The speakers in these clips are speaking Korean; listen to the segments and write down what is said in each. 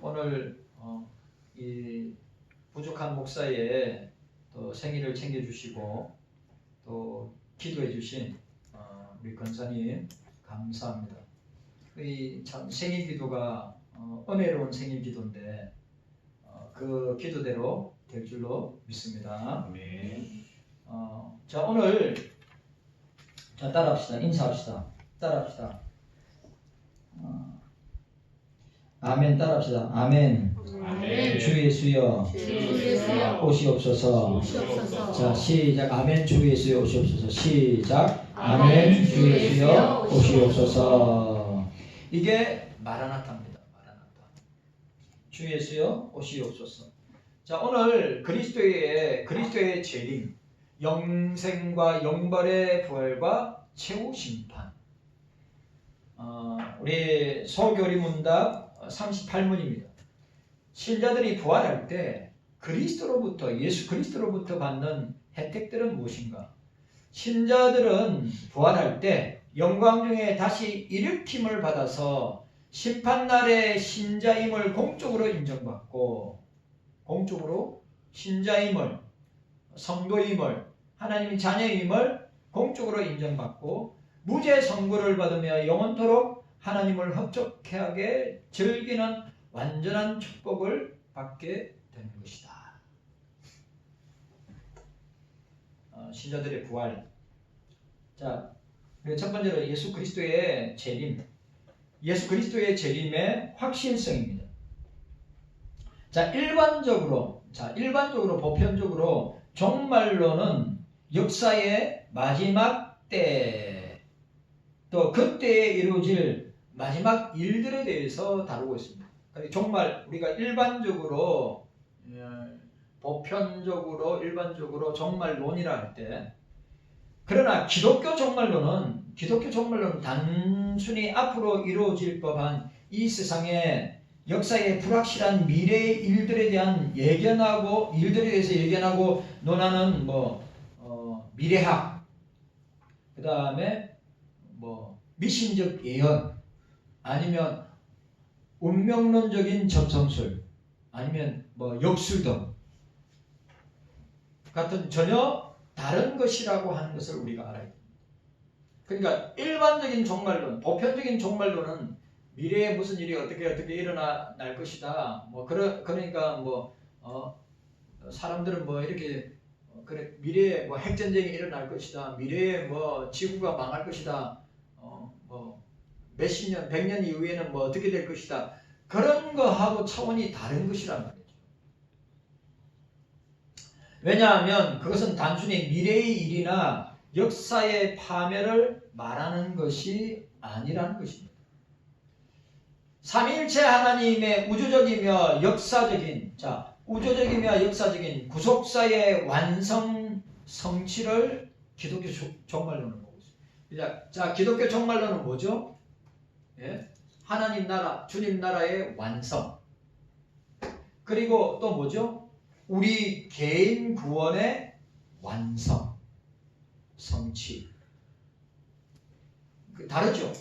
오늘 어, 이 부족한 목사의 또 생일을 챙겨주시고 또 기도해주신 어, 우리 권사님 감사합니다. 이 참 생일 기도가 어, 은혜로운 생일 기도인데 어, 그 기도대로 될 줄로 믿습니다. 아멘. 어, 자 오늘 자 따라합시다 인사합시다 따라합시다 어, 아멘 따라합시다. 아멘. 아멘. 주 예수여 주 예수여. 오시옵소서. 오시옵소서. 자 시작. 아멘. 주 예수여 오시옵소서. 시작. 아멘. 주주 예수여 예수여 오시옵소서. 이게 마라나타입니다. 마라나타 주 예수여 오시옵소서. 자 오늘 그리스도의 그리스도의 재림 영생과 영벌의 부활과 최후 심판. 어, 우리 소교리 문답 38문입니다 신자들이 부활할 때 그리스도로부터 예수 그리스도로부터 받는 혜택들은 무엇인가? 신자들은 부활할 때 영광 중에 다시 일으킴을 받아서 심판날에 신자임을 공적으로 인정받고 공적으로 신자임을 성도임을 하나님의 자녀임을 공적으로 인정받고 무죄 선고를 받으며 영원토록 하나님을 흡족하게 즐기는 완전한 축복을 받게 되는 것이다. 어, 신자들의 부활. 자, 첫 번째로 예수 그리스도의 재림. 예수 그리스도의 재림의 확실성입니다. 자, 일반적으로, 자, 일반적으로 보편적으로 종말로는 역사의 마지막 때, 또 그때에 이루어질 마지막 일들에 대해서 다루고 있습니다. 그러니까 종말 우리가 일반적으로 어, 보편적으로 일반적으로 종말론이라 할 때 그러나 기독교 종말론은 기독교 종말론은 단순히 앞으로 이루어질 법한 이 세상의 역사의 불확실한 미래의 일들에 대한 예견하고 일들에 대해서 예견하고 논하는 뭐 어, 미래학 그 다음에 뭐 미신적 예언 아니면 운명론적인 접성술 아니면 뭐 역술 등 같은 전혀 다른 것이라고 하는 것을 우리가 알아야 됩니다. 그러니까 일반적인 종말론, 보편적인 종말론은 미래에 무슨 일이 어떻게 어떻게 일어나 날 것이다. 뭐 그러 그러니까 뭐 어, 사람들은 뭐 이렇게 어, 그래 미래에 뭐 핵전쟁이 일어날 것이다. 미래에 뭐 지구가 망할 것이다. 어, 뭐 몇십 년, 백 년 이후에는 뭐 어떻게 될 것이다. 그런 거하고 차원이 다른 것이라는 거죠. 왜냐하면 그것은 단순히 미래의 일이나 역사의 파멸을 말하는 것이 아니라는 것입니다. 삼위일체 하나님의 우주적이며 역사적인 자 우주적이며 역사적인 구속사의 완성 성취를 기독교 조- 종말론은 보고 있습니다. 자, 자 기독교 종말론은 뭐죠? 예? 하나님 나라, 주님 나라의 완성. 그리고 또 뭐죠? 우리 개인 구원의 완성, 성취. 그 다르죠?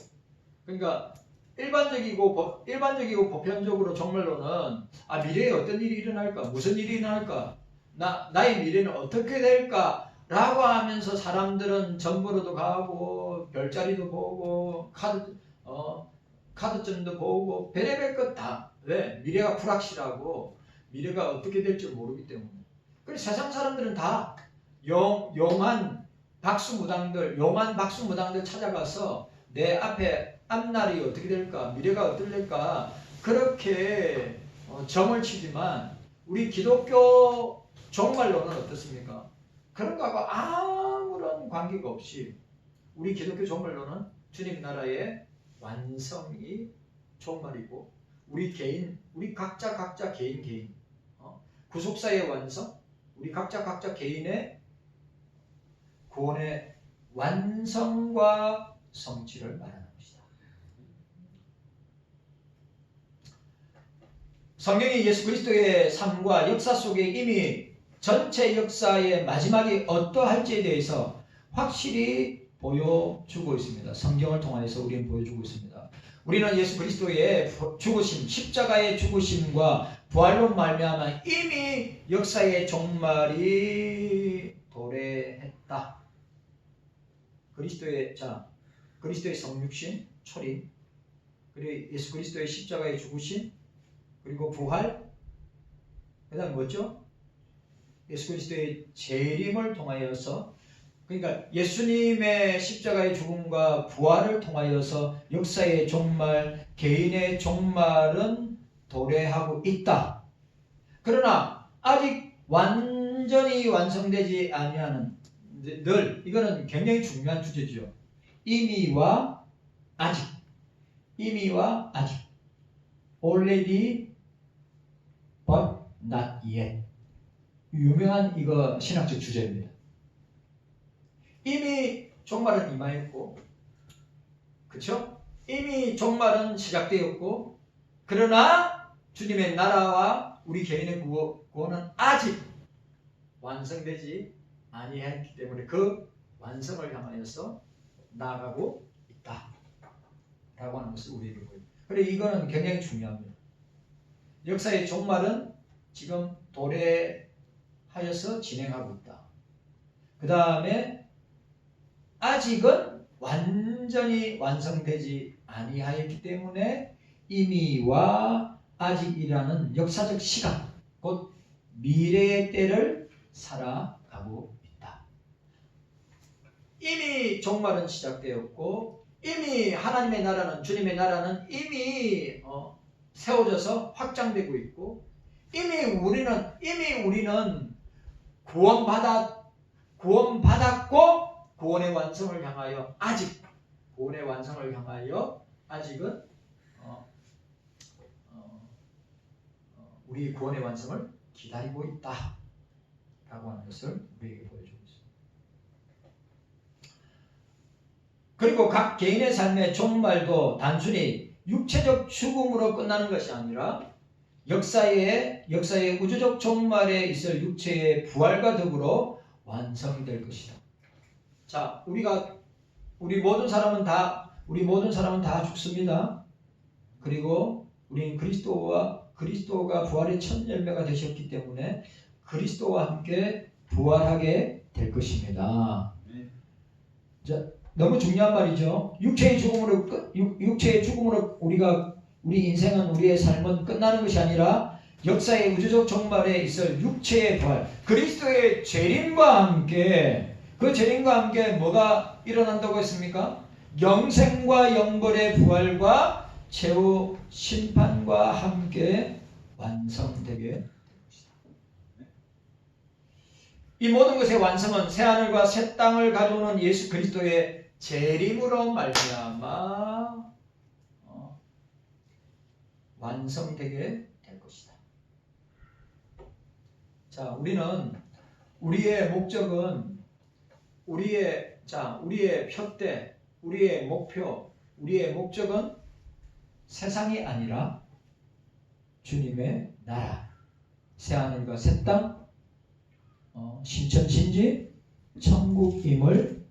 그러니까 일반적이고 보- 일반적이고 보편적으로 정말로는 아 미래에 어떤 일이 일어날까, 무슨 일이 일어날까, 나 나의 미래는 어떻게 될까라고 하면서 사람들은 정보로도 가고 별자리도 보고 카드 어 카드점도 보고 별의별 것 다. 왜? 미래가 불확실하고 미래가 어떻게 될지 모르기 때문에. 그래서 세상 사람들은 다 용, 용한 박수무당들, 용한 박수무당들 찾아가서 내 앞에 앞날이 어떻게 될까, 미래가 될까, 그렇게 어, 점을 치지만 우리 기독교 종말론은 어떻습니까? 그런 거하고 아무런 관계가 없이 우리 기독교 종말론은 주님 나라의 완성이 종말이고 우리 개인 우리 각자 각자 개인 개인 어? 구속사의 완성 우리 각자 각자 개인의 구원의 완성과 성취를 말하는 것이다. 성경이 예수 그리스도의 삶과 역사 속에 이미 전체 역사의 마지막이 어떠할지에 대해서 확실히 보여주고 있습니다. 성경을 통해서 우리는 보여주고 있습니다. 우리는 예수 그리스도의 죽으심, 십자가의 죽으심과 부활로 말미암아 이미 역사의 종말이 도래했다. 그리스도의 자 그리스도의 성육신, 초림, 그리고 예수 그리스도의 십자가의 죽으심, 그리고 부활, 그다음 뭐죠? 예수 그리스도의 재림을 통하여서 그러니까 예수님의 십자가의 죽음과 부활을 통하여서 역사의 종말, 개인의 종말은 도래하고 있다. 그러나 아직 완전히 완성되지 아니하는 늘 이거는 굉장히 중요한 주제죠. 이미와 아직, 이미와 아직, already but not yet. 유명한 이거 신학적 주제입니다. 이미 종말은 임하였고, 그쵸? 이미 종말은 시작되었고, 그러나 주님의 나라와 우리 개인의 구원, 구원은 아직 완성되지 아니했기 때문에 그 완성을 향하여서 나아가고 있다. 라고 하는 것을 우리에게 보여요. 그래 이거는 굉장히 중요합니다. 역사의 종말은 지금 도래하여서 진행하고 있다. 그 다음에 아직은 완전히 완성되지 아니하였기 때문에 이미와 아직이라는 역사적 시간, 곧 미래의 때를 살아가고 있다. 이미 종말은 시작되었고, 이미 하나님의 나라는, 주님의 나라는 이미 어, 세워져서 확장되고 있고, 이미 우리는, 이미 우리는 구원받았, 구원받았고, 구원의 완성을 향하여 아직 구원의 완성을 향하여 아직은 어, 어, 어, 우리 구원의 완성을 기다리고 있다 라고 하는 것을 우리에게 보여주고 있습니다. 그리고 각 개인의 삶의 종말도 단순히 육체적 죽음으로 끝나는 것이 아니라 역사의 역사의 우주적 종말에 있을 육체의 부활과 더불어 완성될 것이다. 자, 우리가 우리 모든 사람은 다 우리 모든 사람은 다 죽습니다. 그리고 우리는 그리스도와 그리스도가 부활의 첫 열매가 되셨기 때문에 그리스도와 함께 부활하게 될 것입니다. 자, 너무 중요한 말이죠. 육체의 죽음으로 끝, 육, 육체의 죽음으로 우리가 우리 인생은 우리의 삶은 끝나는 것이 아니라 역사의 우주적 종말에 있을 육체의 부활, 그리스도의 재림과 함께 그 재림과 함께 뭐가 일어난다고 했습니까? 영생과 영벌의 부활과 최후 심판과 함께 완성되게. 이 모든 것의 완성은 새 하늘과 새 땅을 가져오는 예수 그리스도의 재림으로 말미암아 어, 완성되게 될 것이다. 자, 우리는 우리의 목적은 우리의 자, 우리의 표대, 우리의 목표, 우리의 목적은 세상이 아니라 주님의 나라, 새 하늘과 새 땅, 어, 신천 신지, 천국임을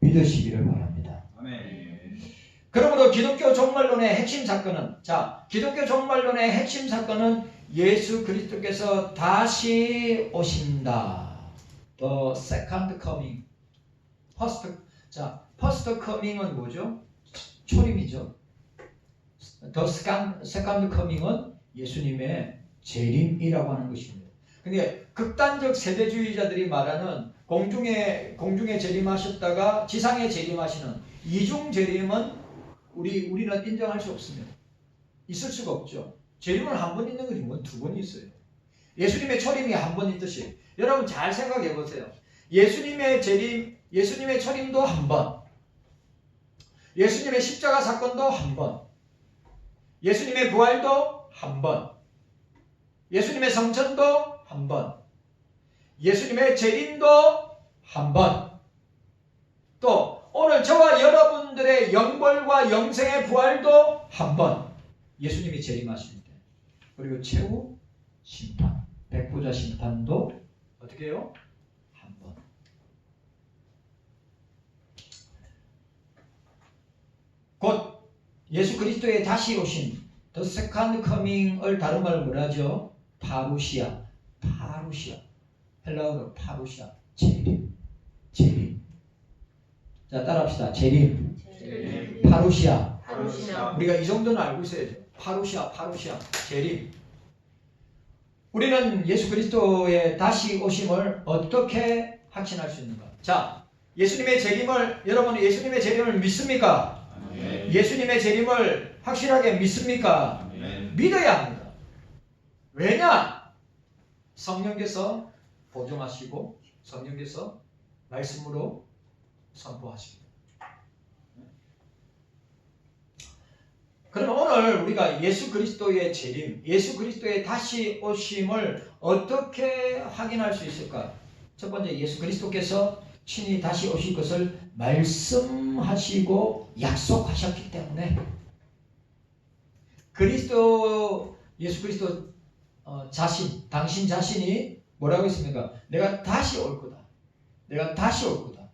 믿으시기를 바랍니다. 아멘. 그러므로 기독교 종말론의 핵심 사건은 자, 기독교 종말론의 핵심 사건은 예수 그리스도께서 다시 오신다. The second coming. First 자, first coming은 뭐죠? 초림이죠. The second, second coming은 예수님의 재림이라고 하는 것입니다. 근데 극단적 세대주의자들이 말하는 공중에 공중에 재림하셨다가 지상에 재림하시는 이중 재림은 우리 우리는 인정할 수 없습니다. 있을 수가 없죠. 재림은 한 번 있는 거지 뭐 두 번 있어요. 예수님의 초림이 한 번 있듯이 여러분 잘 생각해 보세요. 예수님의 재림, 예수님의 초림도 한 번, 예수님의 십자가 사건도 한 번, 예수님의 부활도 한 번, 예수님의 성천도 한 번, 예수님의 재림도 한 번, 또 오늘 저와 여러분들의 영벌과 영생의 부활도 한 번, 예수님이 재림하실 때, 그리고 최후 심판, 백보자 심판도 어떻게 해요? 한 번. 곧 예수 그리스도의 다시 오심, the second coming을 다른 말로 뭐라 하죠? 파루시아, 파루시아, 헬라어로 파루시아, 재림, 재림. 자 따라합시다. 재림, 재림. 파루시아. 파루시아. 우리가 이 정도는 알고 있어야 돼요. 파루시아, 파루시아, 재림. 우리는 예수 그리스도의 다시 오심을 어떻게 확신할 수 있는가? 자, 예수님의 재림을 여러분 예수님의 재림을 믿습니까? 예수님의 재림을 확실하게 믿습니까? 믿어야 합니다. 왜냐? 성령께서 보존하시고 성령께서 말씀으로 선포하십니다. 그러면 오늘 우리가 예수 그리스도의 재림, 예수 그리스도의 다시 오심을 어떻게 확인할 수 있을까? 첫 번째 예수 그리스도께서 친히 다시 오실 것을 말씀하시고 약속하셨기 때문에 그리스도 예수 그리스도 어, 자신 당신 자신이 뭐라고 했습니까? 내가 다시 올 거다. 내가 다시 올 거다.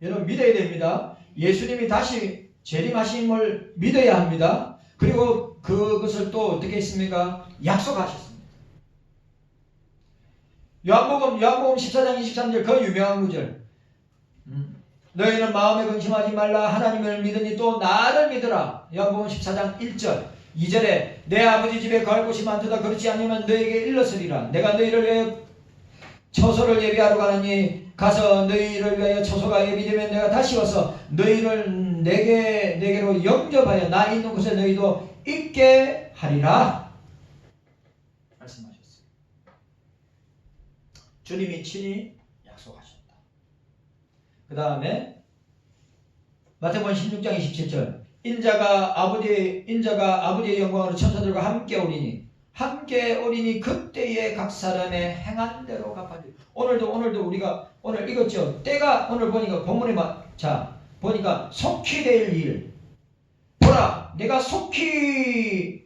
여러분 믿어야 됩니다. 예수님이 다시 재림하심을 믿어야 합니다. 그리고 그것을 또 어떻게 했습니까? 약속하셨습니다. 요한복음 요한복음 14장 23절 그 유명한 구절. 음. 너희는 마음에 근심하지 말라 하나님을 믿으니 또 나를 믿으라. 요한복음 14장 1절. 2절에 내 아버지 집에 갈 곳이 많도다 그렇지 않으면 너에게 일렀으리라. 내가 너희를 위하여 처소를 예비하러 가느니 가서 너희를 위하여 처소가 예비되면 내가 다시 와서 너희를 내게 내게로 영접하여 나 있는 곳에 너희도 있게 하리라 말씀하셨어요. 주님이 친히. 그 다음에 마태복음 16장 27절 인자가 아버지의 인자가 아버지의 영광으로 천사들과 함께 오리니 함께 오리니 그때에 각 사람의 행한 대로 갚아주. 오늘도 오늘도 우리가 오늘 읽었죠. 때가 오늘 보니까 본문에 막자 보니까 속히 될 일. 보라, 내가 속히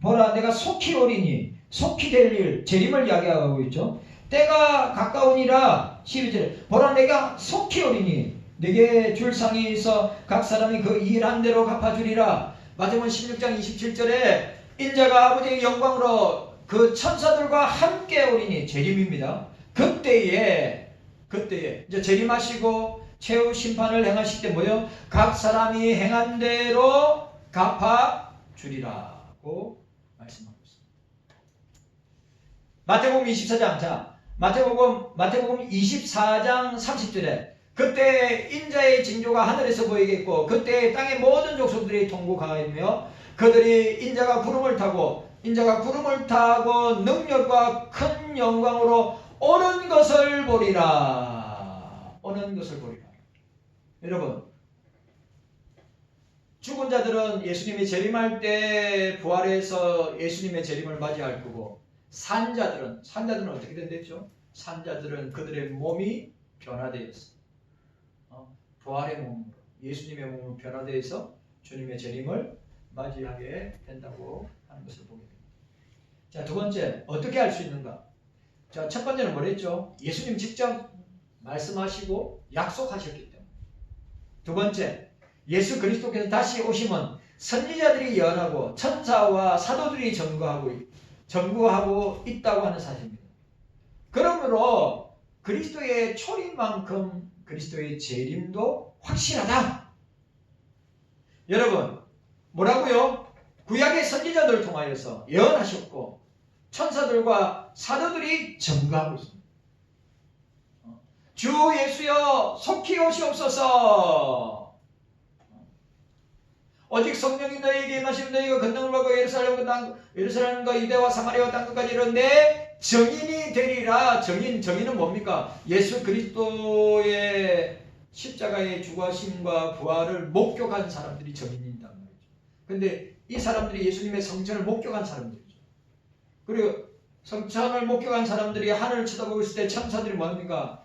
보라, 내가 속히 오리니 속히 될 일. 재림을 이야기하고 있죠. 때가 가까우니라 12절에 보라 내가 속히 오리니 내게 줄 상이 있어 각 사람이 그 일한 대로 갚아주리라. 마태복음 16장 27절에 인자가 아버지의 영광으로 그 천사들과 함께 오리니 재림입니다. 그때에 그때에 이제 재림하시고 최후 심판을 행하실 때 뭐요? 각 사람이 행한 대로 갚아 주리라고 말씀하고 있습니다. 마태복음 24장 자 마태복음 마태복음 24장 30절에 그때 인자의 징조가 하늘에서 보이겠고 그때 땅의 모든 족속들이 통곡하며 그들이 인자가 구름을 타고 인자가 구름을 타고 능력과 큰 영광으로 오는 것을 보리라. 오는 것을 보리라. 여러분 죽은 자들은 예수님이 재림할 때 부활해서 예수님의 재림을 맞이할 거고 산자들은 산자들은 어떻게 된댔죠? 산자들은 그들의 몸이 변화되었어. 어? 부활의 몸으로 예수님의 몸으로 변화되어서 주님의 재림을 맞이하게 된다고 하는 것을 보게 됩니다. 자, 두 번째, 어떻게 알 수 있는가? 자, 첫 번째는 뭐랬죠? 예수님 직접 말씀하시고 약속하셨기 때문에. 두 번째, 예수 그리스도께서 다시 오시면 선지자들이 예언하고 천사와 사도들이 전거하고, 있- 전거하고 있다고 하는 사실입니다. 그러므로 그리스도의 초림만큼 그리스도의 재림도 확실하다. 여러분, 뭐라고요? 구약의 선지자들을 통하여서 예언하셨고 천사들과 사도들이 증거하고 있습니다. 어, 주 예수여 속히 오시옵소서. 오직 성령이 너희에게 임하시면 너희가 건능을 받고 예루살렘과 땅, 예루살렘과 유대와 사마리아와 땅 끝까지 이르는데 정인이 되리라. 정인 정인은 뭡니까? 예수 그리스도의 십자가의 죽으심과 부활을 목격한 사람들이 정인이란 말이죠. 근데 이 사람들이 예수님의 성전을 목격한 사람들이죠. 그리고 성전을 목격한 사람들이 하늘을 쳐다보고 있을 때 천사들이 뭡니까?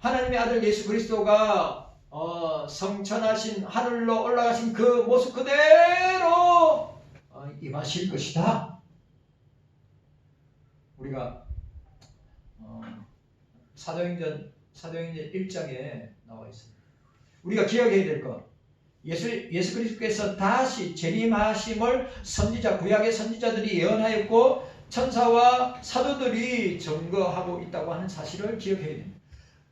하나님의 아들 예수 그리스도가 어, 성천하신 하늘로 올라가신 그 모습 그대로 어, 임하실 것이다. 우리가 어, 사도행전 사도행전 1장에 나와 있습니다. 우리가 기억해야 될 것. 예수, 예수 그리스도께서 다시 재림하심을 선지자 구약의 선지자들이 예언하였고 천사와 사도들이 증거하고 있다고 하는 사실을 기억해야 됩니다.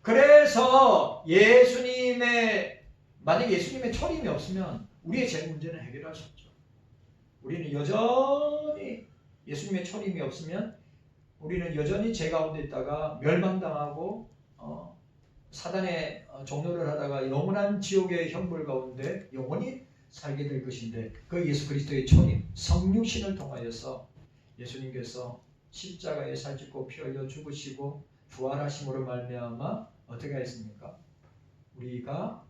그래서 예수님의 만약 예수님의 초림이 없으면 우리의 제 문제는 해결할 수 없죠. 우리는 여전히 예수님의 초림이 없으면 우리는 여전히 죄 가운데 있다가 멸망당하고 어, 사단의 어, 종로를 하다가 영원한 지옥의 형벌 가운데 영원히 살게 될 것인데 그 예수 그리스도의 초림 성육신을 통하여서 예수님께서 십자가에 살짓고 피 흘려 죽으시고 부활하심으로 말미암아 어떻게 했습니까? 우리가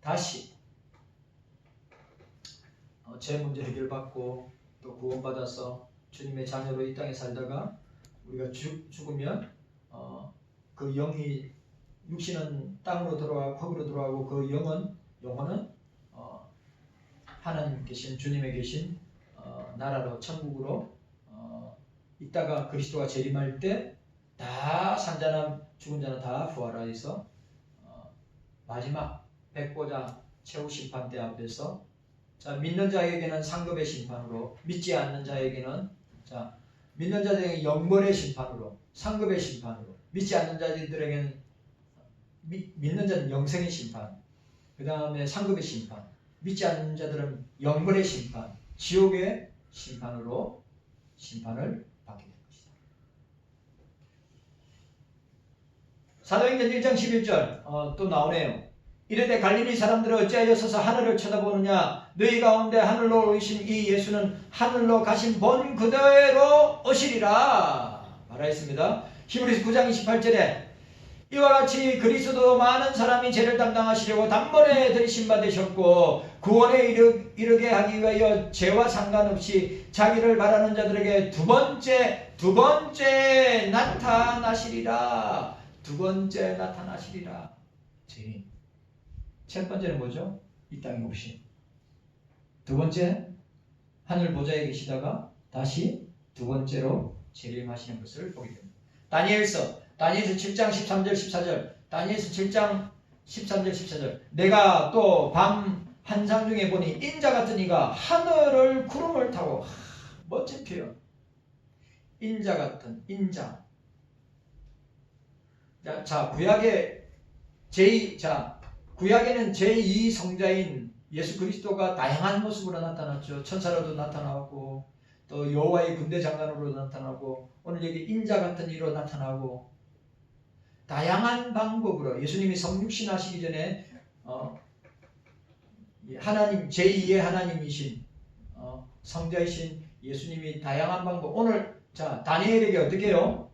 다시 어, 제 문제 해결받고 또 구원받아서 주님의 자녀로 이 땅에 살다가 우리가 죽, 죽으면 어, 그 영이 육신은 땅으로 들어가고 흙으로 들어가고 그 영은 영혼은 어, 하나님 계신 주님의 계신 어, 나라로 천국으로 어, 있다가 그리스도가 재림할 때 다 산자나 죽은 자는 다 부활하여서 어, 마지막 백보자 최후 심판 때 앞에서 자 믿는 자에게는 상급의 심판으로 믿지 않는 자에게는 자 믿는 자들에게 영벌의 심판으로 상급의 심판으로 믿지 않는 자들에게는 미- 믿는 자는 영생의 심판 그 다음에 상급의 심판 믿지 않는 자들은 영벌의 심판 지옥의 심판으로 심판을 받게 될 것이다 사도행전 1장 11절 어, 또 나오네요. 이르되 갈릴리 사람들은 어찌하여 서서 하늘을 쳐다보느냐? 너희 가운데 하늘로 오신 이 예수는 하늘로 가신 본 그대로 오시리라. 말하였습니다. 히브리서 9장 28절에 이와 같이 그리스도 많은 사람이 죄를 담당하시려고 단번에 들이신 바 되셨고 구원에 이르, 이르게 하기 위하여 죄와 상관없이 자기를 바라는 자들에게 두 번째 두 번째 나타나시리라 두 번째 나타나시리라. 죄인. 첫 번째는 뭐죠? 이 땅에 오신. 두 번째 하늘 보좌에 계시다가 다시 두 번째로 재림하시는 것을 보게 됩니다. 다니엘서. 다니엘서 7장 13절 14절. 다니엘서 7장 13절 14절. 내가 또 밤 한상 중에 보니 인자 같은 이가 하늘을 구름을 타고 하, 멋진 표현. 인자 같은 인자 자, 자 구약의 제2 자 구약에는 제2 성자인 예수 그리스도가 다양한 모습으로 나타났죠. 천사로도 나타나고 또 여호와의 군대 장관으로 나타나고 오늘 여기 인자 같은 이로 나타나고 다양한 방법으로 예수님이 성육신 하시기 전에 어, 하나님 제2의 하나님이신 어, 성자이신 예수님이 다양한 방법 오늘 자 다니엘에게 어떻게 해요?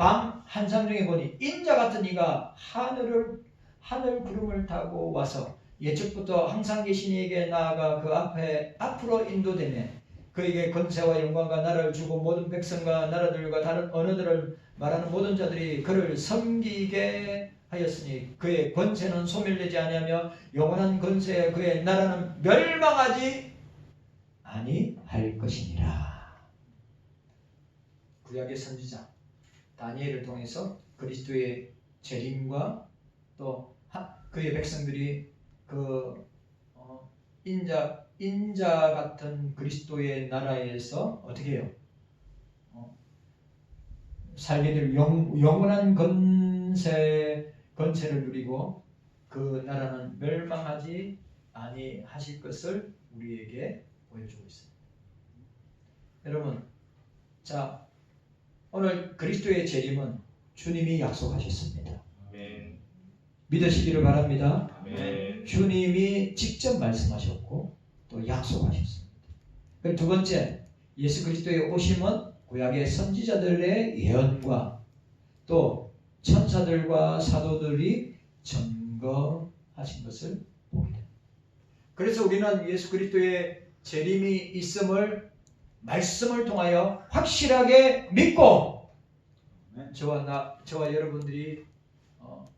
밤 한상 중에 보니 인자 같은 이가 하늘을 하늘 구름을 타고 와서 예측부터 항상 계신 이에게 나아가 그 앞에 앞으로 인도되네 그에게 권세와 영광과 나라를 주고 모든 백성과 나라들과 다른 언어들을 말하는 모든 자들이 그를 섬기게 하였으니 그의 권세는 소멸되지 아니하며 영원한 권세에 그의 나라는 멸망하지 아니할 것이니라. 구약의 선지자 다니엘을 통해서 그리스도의 재림과 또 하- 그의 백성들이 그 어, 인자 인자 같은 그리스도의 나라에서 어떻게 해요? 어, 살게 될 영, 영원한 건세 건세를 누리고 그 나라는 멸망하지 아니하실 것을 우리에게 보여주고 있습니다. 여러분, 자 오늘 그리스도의 재림은 주님이 약속하셨습니다. 아멘. 믿으시기를 바랍니다. 아멘. 주님이 직접 말씀하셨고 또 약속하셨습니다. 그리고 두 번째, 예수 그리스도의 오심은 구약의 선지자들의 예언과 또 천사들과 사도들이 증거하신 것을 보게 됩니다. 그래서 우리는 예수 그리스도의 재림이 있음을 말씀을 통하여 확실하게 믿고 저와 나 저와 여러분들이 어,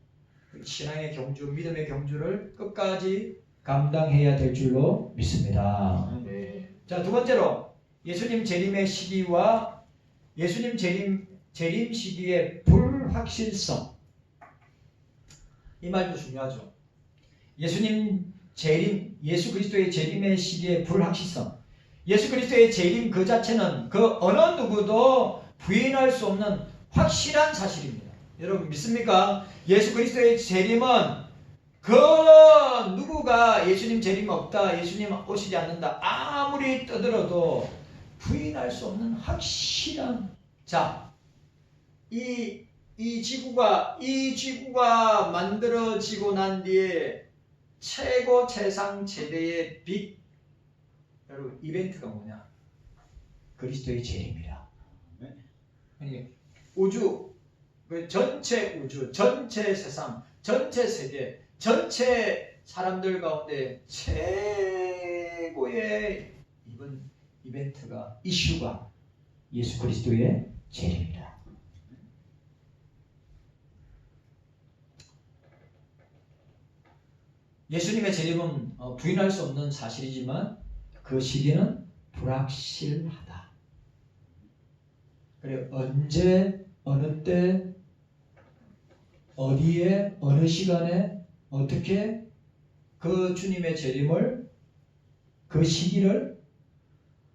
그 신앙의 경주, 믿음의 경주를 끝까지 감당해야 될 줄로 믿습니다. 아멘. 자, 두 번째로 예수님 재림의 시기와 예수님 재림 재림 시기의 불확실성. 이 말도 중요하죠. 예수님 재림, 예수 그리스도의 재림의 시기의 불확실성. 예수 그리스도의 재림 그 자체는 그 어느 누구도 부인할 수 없는 확실한 사실입니다. 여러분 믿습니까? 예수 그리스도의 재림은 그 누구가 예수님 재림 없다, 예수님 오시지 않는다 아무리 떠들어도 부인할 수 없는 확실한 자, 이, 이 지구가 이 지구가 만들어지고 난 뒤에 최고 최상 최대의 빅 여러분 이벤트가 뭐냐? 그리스도의 재림이라. 아니, 우주 그 전체 우주, 전체 세상, 전체 세계, 전체 사람들 가운데 최고의 이번 이벤트가 이슈가 예수 그리스도의 재림이다. 예수님의 재림은 어, 부인할 수 없는 사실이지만 그 시기는 불확실하다. 그래 언제 어느 때 어디에 어느 시간에 어떻게 그 주님의 재림을 그 시기를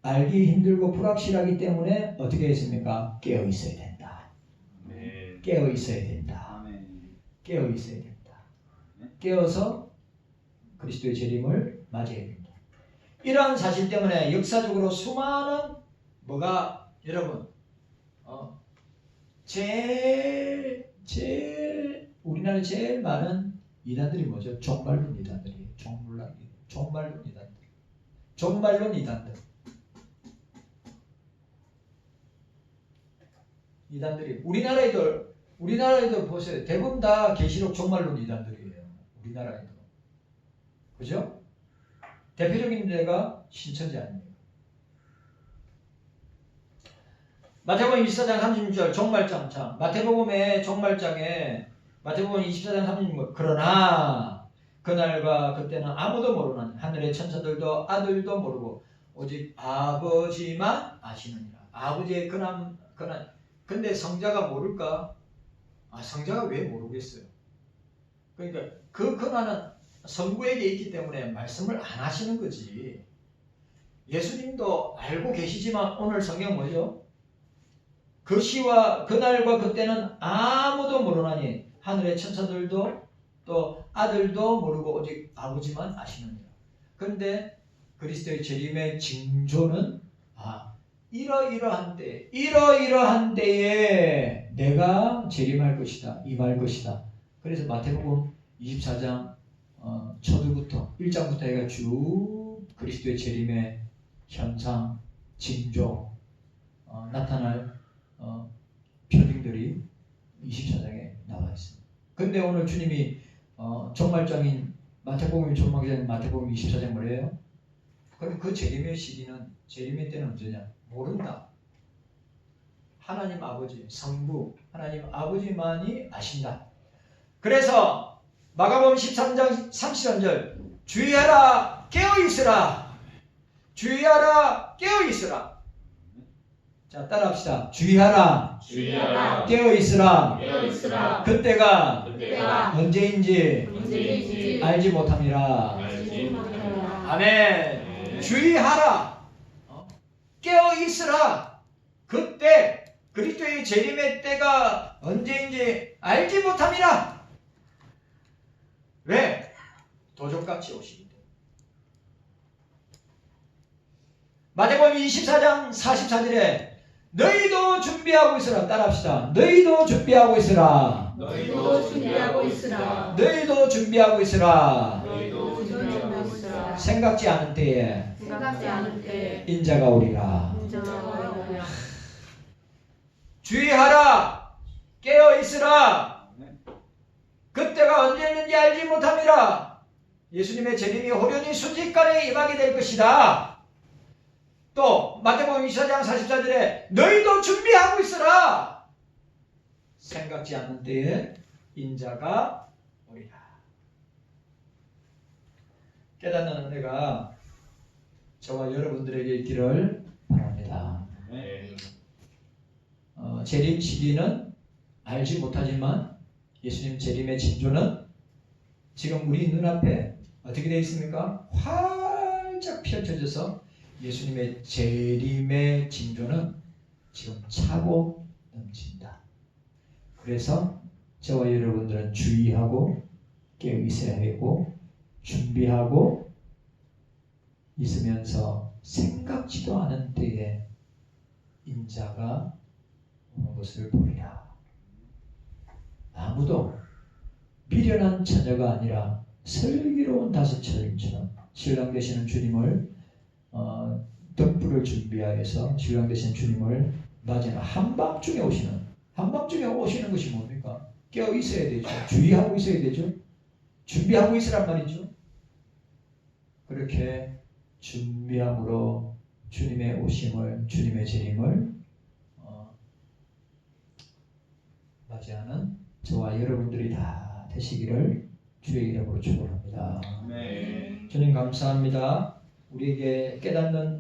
알기 힘들고 불확실하기 때문에 어떻게 했습니까? 깨어 있어야 된다. 네. 깨어 있어야 된다. 깨어 있어야 된다. 깨어서 그리스도의 재림을 맞이해야 된다. 이러한 사실 때문에 역사적으로 수많은 뭐가 여러분 어, 제일 제일 우리나라에 제일 많은 이단들이 뭐죠? 종말론 이단들이에요. 종말론 종말론 이단들. 종말론 이단들. 이단들이 우리나라에도 우리나라에도 보세요. 대부분 다 계시록 종말론 이단들이에요. 우리나라에도. 그죠? 대표적인 데가 신천지 아닙니까? 마태복음 24장 36절 종말장 참 마태복음의 종말장에 마태복음 24장 36절 그러나 그날과 그때는 아무도 모르는 하늘의 천사들도 아들도 모르고 오직 아버지만 아시느니라 아버지의 근함 근함 근데 성자가 모를까? 아 성자가 왜 모르겠어요? 그러니까 그 근한은 성부에게 있기 때문에 말씀을 안 하시는 거지. 예수님도 알고 계시지만 오늘 성경 뭐죠? 그 시와 그날과 그때는 아무도 모르나니 하늘의 천사들도 또 아들도 모르고 오직 아버지만 아시느니라. 그런데 그리스도의 재림의 징조는 아 이러이러한 때 이러이러한 때에 내가 재림할 것이다 임할 것이다. 그래서 마태복음 24장 어, 초두부터 1장부터 해가 쭉 그리스도의 재림의 현상, 징조, 어, 나타날 어, 표징들이 24장에 나와 있습니다. 근데 오늘 주님이 어, 종말장인 마태복음이 종말장인 마태복음 24장 뭐래요? 그럼 그 재림의 시기는 재림의 때는 언제냐? 모른다. 하나님 아버지, 성부, 하나님 아버지만이 아신다. 그래서 마가복음 13장 33절 주의하라 깨어 있으라. 주의하라 깨어 있으라. 자 따라합시다. 주의하라 주의하라. 깨어 있으라. 깨어 있으라. 그때가 그때가 언제인지 언제인지 알지 못함이라 알지 못하라. 아멘. 주의하라. 어? 깨어 있으라. 그때 그리스도의 재림의 때가 언제인지 알지 못함이라 왜? 도적같이 때문에 마태복음 24장 44절에 너희도 준비하고 있으라 따라합시다 너희도 준비하고 있으라 너희도 준비하고 있으라. 너희도 준비하고 있으라 너희도 준비하고 있으라. 생각지 않은 때에 생각지 않을 때 인자가 오리라 인자가 오리라. 주의하라 깨어 있으라 있는지 알지 못함이라 예수님의 재림이 호련히 순식간에 임하게 될 것이다. 또 마태복음 24장 44절에 너희도 준비하고 있으라. 생각지 않는 때에 인자가 오리라. 깨닫는 은혜가 저와 여러분들에게 있기를 바랍니다. 네. 어, 재림 시기는 알지 못하지만 예수님 재림의 징조는 지금 우리 눈앞에 어떻게 되어 있습니까? 활짝 펼쳐져서 예수님의 재림의 징조는 지금 차고 넘친다. 그래서 저와 여러분들은 주의하고 깨어 있어야 하고 준비하고 있으면서 생각지도 않은 때에 인자가 오는 것을 보리라. 아무도 미련한 처녀가 아니라 슬기로운 다섯 처녀처럼 신랑 되시는 주님을 어, 등불을 준비하여서 신랑 되시는 주님을 맞이하는 한밤중에 오시는 한밤중에 오시는 것이 뭡니까? 깨어 있어야 되죠. 주의하고 있어야 되죠. 준비하고 있으란 말이죠. 그렇게 준비함으로 주님의 오심을 주님의 재림을 어, 맞이하는 저와 여러분들이 다 되시기를 주의 이름으로 축원합니다. 네. 주님 감사합니다. 우리에게 깨닫는